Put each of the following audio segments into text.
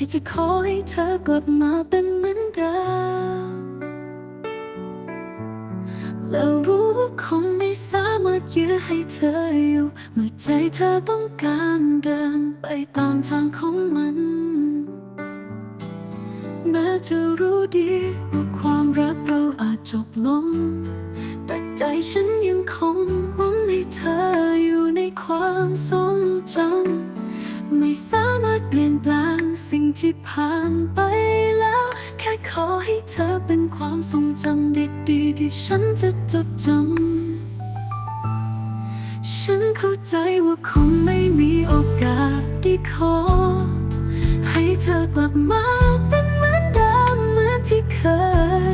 ที่จะขอให้เธอกลับมาเป็นเหมือนเดิมแล้วรู้ว่าคงไม่สามารถยื้อให้เธออยู่ เมื่อใจเธอต้องการเดินไปตามทางของมัน แม้จะรู้ดีว่าความรักเราอาจจบลง แต่ใจฉันยังคงหวังให้เธออยู่ในความทรงจำไม่สามารถเปลี่ยนแปลง ที่ผ่านไปแล้ว แค่ขอให้เธอเป็นความทรงจำดีๆที่ฉันจะจดจำ ฉันเข้าใจว่าคงไม่มีโอกาสที่ขอ ให้เธอกลับมาเป็นเหมือนเดิมเหมือนที่เค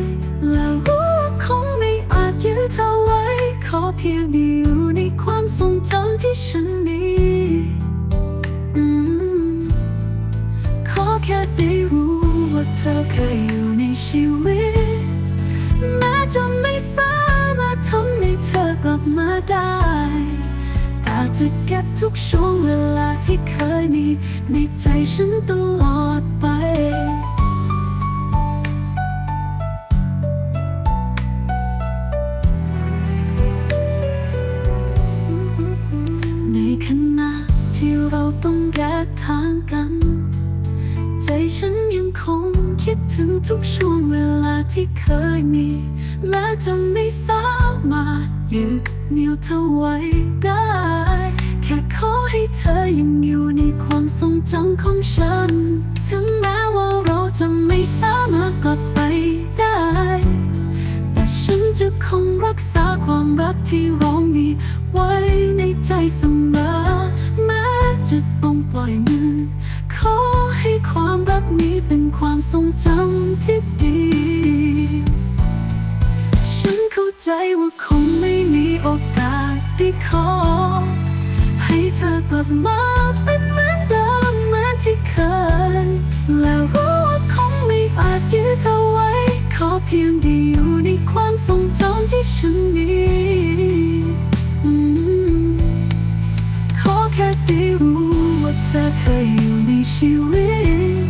ย และรู้ว่าคงไม่อาจยื้อเธอไว้ ขอเพียงได้อยู่ในความทรงจำที่ฉันมี เคยอยู่ในชีวิตแม้จะไม่สามารถทำให้เธอกลับมาได้แต่จะเก็บทุกช่วงเวลาที่เคยมีในใจฉันตลอดไปในขณะที่เราต้องแยกทางกัน ใจฉันยังคง คิดถึงทุกช่วงเวลาที่เคยมีแม้จะไม่สามารถยึดเหนี่ยวเธอไว้ได้ แค่ขอให้เธอยังอยู่ในความทรงจำของฉัน ถึงแม้ว่าเราจะไม่สามารถกลับไปได้ แต่ฉันจะคงรักษาความรักที่เรามีไว้ในใจเสมอ ให้เธอกลับมาเป็นเหมือนเดิมเหมือนที่เคย และรู้ว่าคงไม่อาจยื้อเธอไว้ ขอเพียงได้อยู่ในความทรงจำที่ฉันมีอืมขอแค่ได้รู้ว่าเธอเคยอยู่ในชีวิต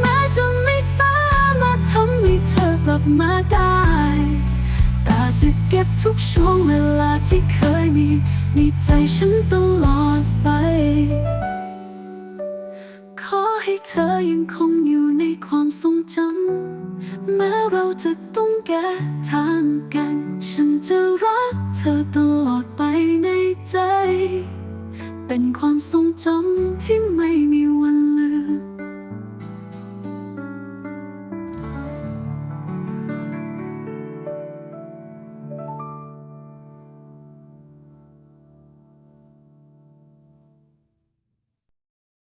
แม้จะไม่สามารถทำให้เธอกลับมาได้ ก็บทุกช่วงเวลาที่เคยมีในใจฉันตลอดไป ขอให้เธอยังคงอยู่ในความทรงจำ แม้เราจะต้องแก้ทางกัน ฉันจะรักเธอตลอดไปในใจ เป็นความทรงจำที่